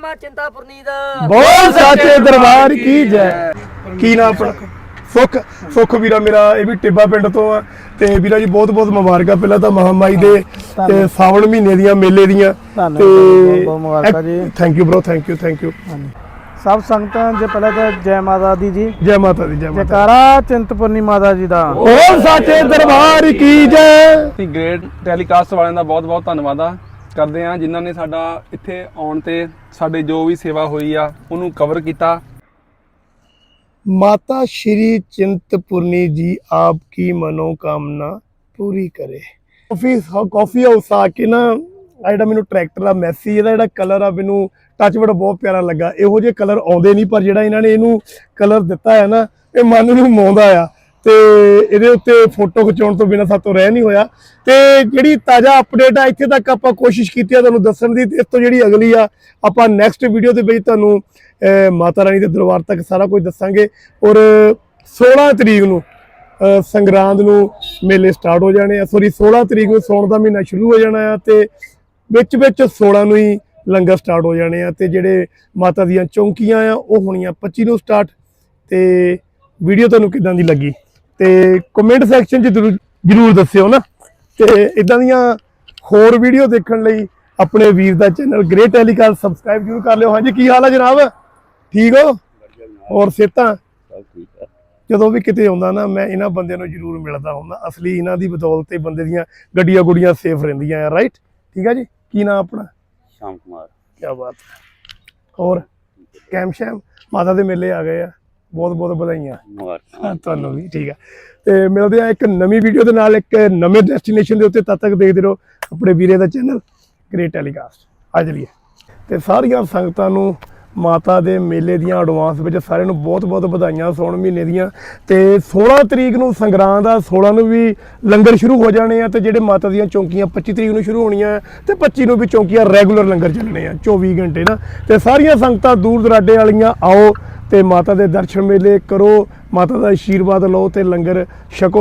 ਮਾ ਚਿੰਤਾਪੁਰਨੀ ਦਾ।
ਬਹੁਤ ਸੱਚੇ ਦਰਬਾਰ ਕੀ ਜੈ? ਕੀ ਨਾਮ ਆਪਣਾ? ਸੁਖ ਸੁਖ ਵੀਰਾ ਮੇਰਾ ਇਹ ਵੀ ਟਿੱਬਾ ਪਿੰਡ ਤੋਂ ਆ। ਤੇ ਵੀਰਾ ਜੀ ਬਹੁਤ ਬਹੁਤ ਮੁਬਾਰਕਾਂ ਪਹਿਲਾਂ ਤਾਂ ਮਹਾਮਾਈ ਦੇ ਤੇ ਸਾਵਣ ਮਹੀਨੇ ਦੀਆਂ ਮੇਲੇ ਦੀਆਂ।
ਮੁਬਾਰਕਾਂ ਜੀ।
Thank you bro thank you thank you
ਸਭ ਸੰਗਤਾਂ ਜੇ ਪਹਿਲਾਂ ਤਾਂ ਜੈ ਮਾਤਾ ਦੀ ਜੀ।
ਜੈ ਮਾਤਾ ਦੀ ਜੈ ਮਾਤਾ
ਜੈਕਾਰਾ ਚਿੰਤਪੁਰਨੀ ਮਾਤਾ ਜੀ ਦਾ।
ਦੀ। ਬਹੁਤ ਸੱਚੇ ਦਰਬਾਰ ਕੀ ਜੈ।
ਅਸੀਂ ਗ੍ਰੇਟ ਟੈਲੀਕਾਸਟ ਵਾਲਿਆਂ ਦਾ ਬਹੁਤ ਬਹੁਤ ਧੰਨਵਾਦ ਆ। ਕਰਦੇ ਆ ਜਿਨ੍ਹਾਂ ਨੇ ਸਾਡਾ ਇੱਥੇ ਆਉਣ ਤੇ ਸਾਡੇ ਜੋ ਵੀ ਸੇਵਾ ਹੋਈ ਆ ਉਹਨੂੰ ਕਵਰ ਕੀਤਾ।
ਮਾਤਾ ਸ਼੍ਰੀ ਚਿੰਤਪੁਰਨੀ ਜੀ ਆਪਕੀ ਮਨੋਕਾਮਨਾ ਪੂਰੀ ਕਰੇ? ਕਾਫੀ ਕਾਫੀ ਹਾਊਸ ਆ ਕੇ ਨਾ, ਆਹ ਜਿਹੜਾ ਮੈਨੂੰ ਟਰੈਕਟਰ ਦਾ ਮੈਸੀ ਇਹਦਾ ਜਿਹੜਾ ਕਲਰ ਆ ਮੈਨੂੰ ਟੱਚਵਰਡ ਬਹੁਤ ਪਿਆਰਾ ਲੱਗਾ। ਇਹੋ ਜਿਹੇ ਕਲਰ ਆਉਂਦੇ ਨਹੀਂ, ਪਰ ਜਿਹੜਾ ਇਹਨਾਂ ਨੇ ਇਹਨੂੰ ਕਲਰ ਦਿੱਤਾ ਹੈ ਨਾ, ਇਹ ਮਨ ਨੂੰ ਮੋਹਦਾ ਆ। ਤੇ ਇਹਦੇ ਉੱਤੇ ਫੋਟੋ ਖਿਚਾਉਣ ਤੋਂ ਬਿਨਾਂ ਸਾਤੋਂ ਰਹਿ ਨਹੀਂ ਹੋਇਆ। ਤੇ ਜਿਹੜੀ ਤਾਜ਼ਾ ਅਪਡੇਟ ਆ, ਇੱਥੇ ਤੱਕ ਆਪਾਂ ਕੋਸ਼ਿਸ਼ ਕੀਤੀ ਆ ਤੁਹਾਨੂੰ ਦੱਸਣ ਦੀ, ਤੇ ਇਸ ਤੋਂ ਜਿਹੜੀ ਅਗਲੀ ਆ, ਆਪਾਂ ਨੈਕਸਟ ਵੀਡੀਓ ਦੇ ਵਿੱਚ ਤੁਹਾਨੂੰ ਮਾਤਾ ਰਾਣੀ ਦੇ ਦਰਬਾਰ ਤੱਕ ਸਾਰਾ ਕੁਝ ਦੱਸਾਂਗੇ। ਔਰ 16 ਤਰੀਕ ਨੂੰ ਸੰਗਰਾਂਦ ਨੂੰ ਮੇਲੇ ਸਟਾਰਟ ਹੋ ਜਾਣੇ ਆ। ਸੌਰੀ 16 ਤਰੀਕ ਨੂੰ ਸੌਣ ਦਾ ਮਹੀਨਾ ਸ਼ੁਰੂ ਹੋ ਜਾਣਾ ਆ ਤੇ ਵਿੱਚ ਵਿੱਚ 16 ਨੂੰ ਹੀ ਲੰਗਰ ਸਟਾਰਟ ਹੋ ਜਾਣੇ ਆ ਤੇ ਜਿਹੜੇ ਮਾਤਾ ਦੀਆਂ ਚੌਂਕੀਆਂ ਆ, ਉਹ ਹੋਣੀਆਂ 25 ਨੂੰ ਸਟਾਰਟ ਤੇ ਵੀਡੀਓ ਤੁਹਾਨੂੰ ਕਿਦਾਂ ਦੀ ਲੱਗੀ? ਤੇ ਕਮੈਂਟ ਸੈਕਸ਼ਨ 'ਚ ਜ਼ਰੂਰ ਦੱਸਿਓ ਨਾ। ਤੇ ਇਦਾਂ ਦੀਆਂ ਹੋਰ ਵੀਡੀਓ ਦੇਖਣ ਲਈ ਆਪਣੇ ਵੀਰ ਦਾ ਚੈਨਲ ਗ੍ਰੇਟ ਟੈਲੀਕਾਸਟ ਸਬਸਕ੍ਰਾਈਬ ਜ਼ਰੂਰ ਕਰ ਲਿਓ। ਹਾਂਜੀ ਕੀ ਹਾਲ ਹੈ ਜਨਾਬ? ਠੀਕ ਹੋ? ਹੋਰ ਸਿਹਤਾਂ? ਜਦੋਂ ਵੀ ਕਿਤੇ ਆਉਂਦਾ ਨਾ ਮੈਂ ਇਹਨਾਂ ਬੰਦਿਆਂ ਨੂੰ ਜ਼ਰੂਰ ਮਿਲਦਾ ਹੁੰਦਾ। ਅਸਲੀ ਇਹਨਾਂ ਦੀ ਬਦੌਲਤ ਤੇ ਬੰਦੇ ਦੀਆਂ ਗੱਡੀਆਂ ਗੁੱਡੀਆਂ ਸੇਫ ਰਹਿੰਦੀਆਂ ਆ ਰਾਈਟ ਠੀਕ ਹੈ ਜੀ? ਕੀ ਨਾਮ ਆਪਣਾ?
ਸ਼ਾਮ ਕੁਮਾਰ।
ਕੀ ਬਾਤ ਹੈ। ਹੋਰ? ਕੈਮ ਸ਼ੈਮ? ਮਾਤਾ ਦੇ ਮੇਲੇ ਆ ਗਏ ਆ। ਬਹੁਤ ਬਹੁਤ ਵਧਾਈਆਂ। ਤੁਹਾਨੂੰ ਵੀ ਠੀਕ ਹੈ ਤੇ ਮਿਲਦੇ ਆ ਇੱਕ ਨਵੀਂ ਵੀਡੀਓ ਦੇ ਨਾਲ ਇੱਕ ਨਵੇਂ ਡੈਸਟੀਨੇਸ਼ਨ ਦੇ ਉੱਤੇ। ਤਦ ਤੱਕ ਦੇਖਦੇ ਰਹੋ ਆਪਣੇ ਵੀਰੇ ਦਾ ਚੈਨਲ ਗ੍ਰੇਟ ਟੈਲੀਕਾਸਟ ਆ ਚਲੀਏ। ਤੇ ਸਾਰੀਆਂ ਸੰਗਤਾਂ ਨੂੰ ਮਾਤਾ ਦੇ ਮੇਲੇ ਦੀਆਂ ਐਡਵਾਂਸ ਵਿੱਚ ਸਾਰਿਆਂ ਨੂੰ ਬਹੁਤ-ਬਹੁਤ ਵਧਾਈਆਂ ਸੌਣ ਮਹੀਨੇ ਦੀਆਂ। ਤੇ 16 ਤਰੀਕ ਨੂੰ ਸੰਗਰਾਂਦ ਆ 16 ਨੂੰ ਵੀ ਲੰਗਰ ਸ਼ੁਰੂ ਹੋ ਜਾਣੇ ਆ ਤੇ ਜਿਹੜੇ ਮਾਤਾ ਦੀਆਂ ਚੌਂਕੀਆਂ 25 ਤਰੀਕ ਨੂੰ ਸ਼ੁਰੂ ਹੋਣੀਆਂ ਤੇ 25 ਨੂੰ ਵੀ ਚੌਂਕੀਆਂ ਰੈਗੂਲਰ ਲੰਗਰ ਚੱਲਣੇ ਆ 24 ਘੰਟੇ ਨਾ। ਤੇ ਸਾਰੀਆਂ ਸੰਗਤਾਂ ਦੂਰ ਦਰਾਡੇ ਵਾਲੀਆਂ ਆਓ ਤੇ ਮਾਤਾ ਦੇ ਦਰਸ਼ਨ ਮੇਲੇ ਕਰੋ ਮਾਤਾ ਦਾ ਆਸ਼ੀਰਵਾਦ ਲਓ ਤੇ ਲੰਗਰ ਛਕੋ।